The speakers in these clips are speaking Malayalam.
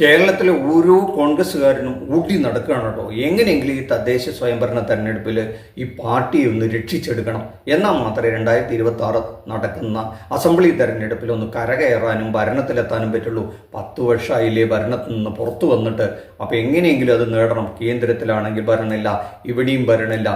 കേരളത്തിലെ ഓരോ കോൺഗ്രസ്സുകാരനും ഊട്ടി നടക്കുകയാണ് കേട്ടോ. എങ്ങനെയെങ്കിലും ഈ തദ്ദേശ സ്വയംഭരണ തെരഞ്ഞെടുപ്പിൽ ഈ പാർട്ടിയെ ഒന്ന് രക്ഷിച്ചെടുക്കണം എന്നാൽ മാത്രമേ രണ്ടായിരത്തി ഇരുപത്തി ആറ് നടക്കുന്ന അസംബ്ലി തെരഞ്ഞെടുപ്പിൽ ഒന്ന് കരകയറാനും ഭരണത്തിലെത്താനും പറ്റുള്ളൂ. പത്ത് വർഷമായില്ലേ ഭരണത്തിൽ നിന്ന് പുറത്തു വന്നിട്ട്. അപ്പോൾ എങ്ങനെയെങ്കിലും അത് നേടണം. കേന്ദ്രത്തിലാണെങ്കിൽ ഭരണമില്ല ഇവിടെയും ഭരണമില്ല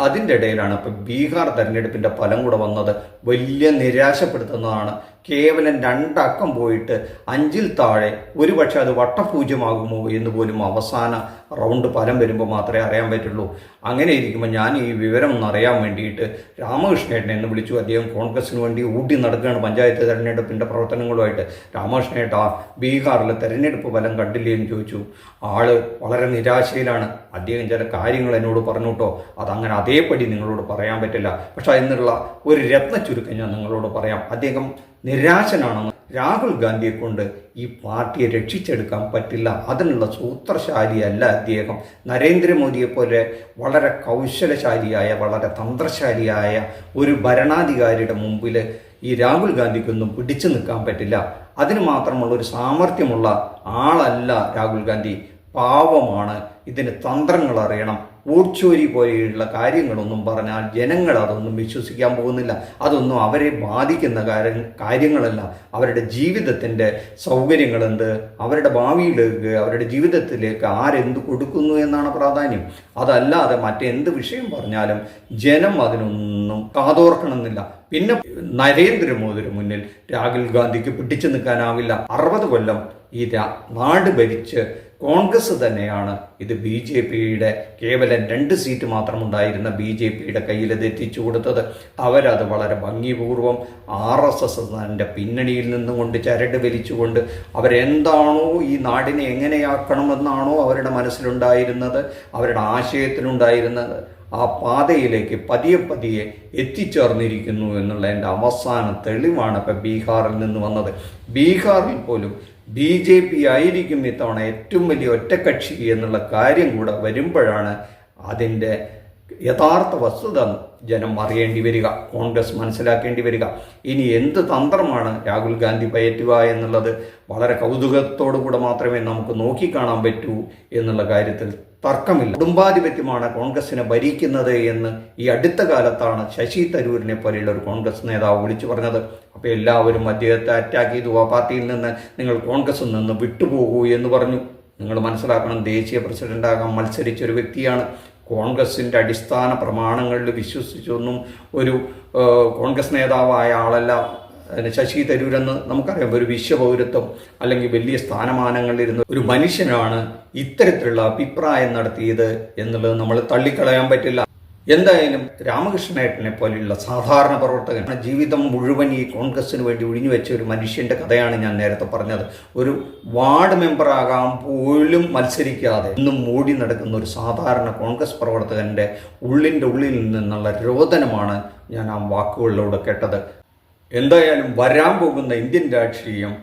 അതിന്റെ ഇടയിലാണ് ഇപ്പോൾ ബീഹാർ തെരഞ്ഞെടുപ്പിന്റെ ഫലം കൂടെ വന്നത്. വലിയ നിരാശപ്പെടുത്തുന്നതാണ്. കേവലം രണ്ടക്കം പോയിട്ട് അഞ്ചിൽ താഴെ ഒരുപക്ഷെ അത് വട്ടപൂജ്യമാകുമോ എന്ന് പോലും അവസാന റൗണ്ട് ഫലം വരുമ്പോൾ മാത്രമേ അറിയാൻ പറ്റുള്ളൂ. അങ്ങനെ ഇരിക്കുമ്പോൾ ഞാൻ ഈ വിവരം അറിയാൻ വേണ്ടിയിട്ട് രാമകൃഷ്ണേട്ടനെ എന്ന് വിളിച്ചു. അദ്ദേഹം കോൺഗ്രസിന് വേണ്ടി ഊട്ടി നടക്കുകയാണ് പഞ്ചായത്ത് തെരഞ്ഞെടുപ്പിന്റെ പ്രവർത്തനങ്ങളുമായിട്ട്. രാമകൃഷ്ണേട്ട ബീഹാറിലെ തെരഞ്ഞെടുപ്പ് ഫലം കണ്ടില്ലേ എന്ന് ചോദിച്ചു. ആൾ വളരെ നിരാശയിലാണ്. അദ്ദേഹം ചില കാര്യങ്ങൾ എന്നോട് പറഞ്ഞു കേട്ടോ. അതങ്ങനെ അതേപടി നിങ്ങളോട് പറയാൻ പറ്റില്ല. പക്ഷെ അതിനുള്ള ഒരു രത്ന ചുരുക്കം ഞാൻ നിങ്ങളോട് പറയാം. അദ്ദേഹം നിരാശനാണെന്ന് രാഹുൽ ഗാന്ധിയെ കൊണ്ട് ഈ പാർട്ടിയെ രക്ഷിച്ചെടുക്കാൻ പറ്റില്ല. അതിനുള്ള സൂത്രശാലിയല്ല അദ്ദേഹം നരേന്ദ്രമോദിയെ പോലെ വളരെ കൗശലശാലിയായ വളരെ തന്ത്രശാലിയായ ഒരു ഭരണാധികാരിയുടെ മുമ്പിൽ ഈ രാഹുൽ ഗാന്ധിക്കൊന്നും പിടിച്ചു നിൽക്കാൻ പറ്റില്ല. അതിന് മാത്രമുള്ള ഒരു സാമർഥ്യമുള്ള ആളല്ല രാഹുൽ ഗാന്ധി. പാവമാണ്. ഇതിന് തന്ത്രങ്ങൾ അറിയണം. ഓട്ചോരി പോലെയുള്ള കാര്യങ്ങളൊന്നും പറഞ്ഞാൽ ജനങ്ങൾ അതൊന്നും വിശ്വസിക്കാൻ പോകുന്നില്ല. അതൊന്നും അവരെ ബാധിക്കുന്ന കാര്യ കാര്യങ്ങളല്ല. അവരുടെ ജീവിതത്തിന്റെ സൗകര്യങ്ങളെന്ത്? അവരുടെ ഭാവിയിലേക്ക് അവരുടെ ജീവിതത്തിലേക്ക് ആരെന്ത് കൊടുക്കുന്നു എന്നാണ് പ്രാധാന്യം. അതല്ലാതെ മറ്റെന്ത് വിഷയം പറഞ്ഞാലും ജനം അതിനൊന്നും കാതോർക്കണമെന്നില്ല. പിന്നെ നരേന്ദ്രമോദിയുടെ മുന്നിൽ രാഹുൽ ഗാന്ധിക്ക് പിടിച്ചു നിൽക്കാനാവില്ല. അറുപത് കൊല്ലം ഈ നാട് ഭരിച്ച് കോൺഗ്രസ് തന്നെയാണ് ഇത് ബി ജെ പിയുടെ കേവലം രണ്ട് സീറ്റ് മാത്രമുണ്ടായിരുന്ന ബി ജെ പിയുടെ കയ്യിൽ ഇത് എത്തിച്ചു കൊടുത്തത്. അവരത് വളരെ ഭംഗിപൂർവം ആർ എസ് എസ് എന്നതിന്റെ പിന്നണിയിൽ നിന്നുകൊണ്ട് ചരട് വലിച്ചുകൊണ്ട് അവരെന്താണോ ഈ നാടിനെ എങ്ങനെയാക്കണമെന്നാണോ അവരുടെ മനസ്സിലുണ്ടായിരുന്നത് അവരുടെ ആശയത്തിലുണ്ടായിരുന്നത് ആ പാതയിലേക്ക് പതിയെ പതിയെ എത്തിച്ചേർന്നിരിക്കുന്നു എന്നുള്ള എന്റെ അവസാന തെളിവാണ് ഇപ്പം ബീഹാറിൽ നിന്ന് വന്നത്. ബീഹാറിൽ പോലും ബി ജെ പി ആയിരിക്കും ഇത്തവണ ഏറ്റവും വലിയ ഒറ്റക്കക്ഷി എന്നുള്ള കാര്യം കൂടെ വരുമ്പോഴാണ് അതിന്റെ യഥാർത്ഥ വസ്തുത ജനം അറിയേണ്ടി വരിക കോൺഗ്രസ് മനസ്സിലാക്കേണ്ടി വരിക. ഇനി എന്ത് തന്ത്രമാണ് രാഹുൽ ഗാന്ധി പയറ്റുക എന്നുള്ളത് വളരെ കൗതുകത്തോടു കൂടെ മാത്രമേ നമുക്ക് നോക്കിക്കാണാൻ പറ്റൂ എന്നുള്ള കാര്യത്തിൽ തർക്കമില്ല. കുടുംബാധിപത്യമാണ് കോൺഗ്രസിനെ ഭരിക്കുന്നത് എന്ന് ഈ അടുത്ത കാലത്താണ് ശശി തരൂരിനെ പോലെയുള്ള ഒരു കോൺഗ്രസ് നേതാവ് വിളിച്ചു പറഞ്ഞത്. അപ്പോൾ എല്ലാവരും അദ്ദേഹത്തെ അറ്റാക്ക് ചെയ്തു. ആ പാർട്ടിയിൽ നിന്ന് നിങ്ങൾ കോൺഗ്രസിൽ നിന്ന് വിട്ടുപോകൂ എന്ന് പറഞ്ഞു. നിങ്ങൾ മനസ്സിലാക്കണം ദേശീയ പ്രസിഡന്റാകാൻ മത്സരിച്ച ഒരു വ്യക്തിയാണ്. കോൺഗ്രസിന്റെ അടിസ്ഥാന പ്രമാണങ്ങളിൽ വിശ്വസിച്ചൊന്നും ഒരു കോൺഗ്രസ് നേതാവായ ആളല്ല. ശശി തരൂരെന്ന് നമുക്കറിയാം. ഒരു വിശ്വപൗരത്വം അല്ലെങ്കിൽ വലിയ സ്ഥാനമാനങ്ങളിലിരുന്ന ഒരു മനുഷ്യനാണ് ഇത്തരത്തിലുള്ള അഭിപ്രായം നടത്തിയത് എന്നുള്ളത് നമ്മൾ തള്ളിക്കളയാൻ പറ്റില്ല. എന്തായാലും രാമകൃഷ്ണേട്ടനെ പോലെയുള്ള സാധാരണ പ്രവർത്തകൻ ജീവിതം മുഴുവൻ ഈ കോൺഗ്രസ്സിന് വേണ്ടി ഒഴിഞ്ഞു വെച്ച ഒരു മനുഷ്യന്റെ കഥയാണ് ഞാൻ നേരത്തെ പറഞ്ഞത്. ഒരു വാർഡ് മെമ്പറാകാൻ പോലും മത്സരിക്കാതെ ഇന്നും മൂടി നടക്കുന്ന ഒരു സാധാരണ കോൺഗ്രസ് പ്രവർത്തകന്റെ ഉള്ളിന്റെ ഉള്ളിൽ നിന്നുള്ള രോദനമാണ് ഞാൻ ആ വാക്കുകളിലൂടെ കേട്ടത്. എന്തായാലും വരാൻ പോകുന്ന ഇന്ത്യൻ രാഷ്ട്രീയം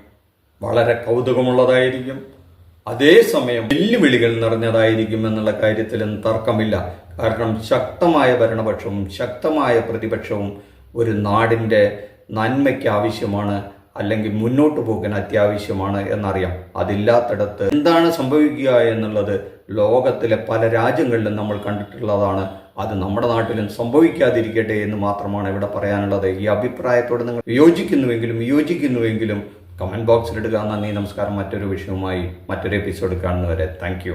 വളരെ കൗതുകമുള്ളതായിരിക്കും. അതേസമയം വെല്ലുവിളികൾ നിറഞ്ഞതായിരിക്കും എന്നുള്ള കാര്യത്തിലും തർക്കമില്ല. കാരണം ശക്തമായ ഭരണപക്ഷവും ശക്തമായ പ്രതിപക്ഷവും ഒരു നാടിന്റെ നന്മയ്ക്ക് ആവശ്യമാണ് അല്ലെങ്കിൽ മുന്നോട്ട് പോകാൻ അത്യാവശ്യമാണ് എന്നറിയാം. അതില്ലാത്തിടത്ത് എന്താണ് സംഭവിക്കുക എന്നുള്ളത് ലോകത്തിലെ പല രാജ്യങ്ങളിലും നമ്മൾ കണ്ടിട്ടുള്ളതാണ്. അത് നമ്മുടെ നാട്ടിലും സംഭവിക്കാതിരിക്കട്ടെ എന്ന് മാത്രമാണ് ഇവിടെ പറയാനുള്ളത്. ഈ അഭിപ്രായത്തോട് നിങ്ങൾ യോജിക്കുന്നുവെങ്കിലും വിയോജിക്കുന്നുവെങ്കിലും കമന്റ് ബോക്സിലിടുക നന്ദി നമസ്കാരം. മറ്റൊരു വിഷയവുമായി മറ്റൊരു എപ്പിസോഡ് കാണുന്നവരെ. താങ്ക്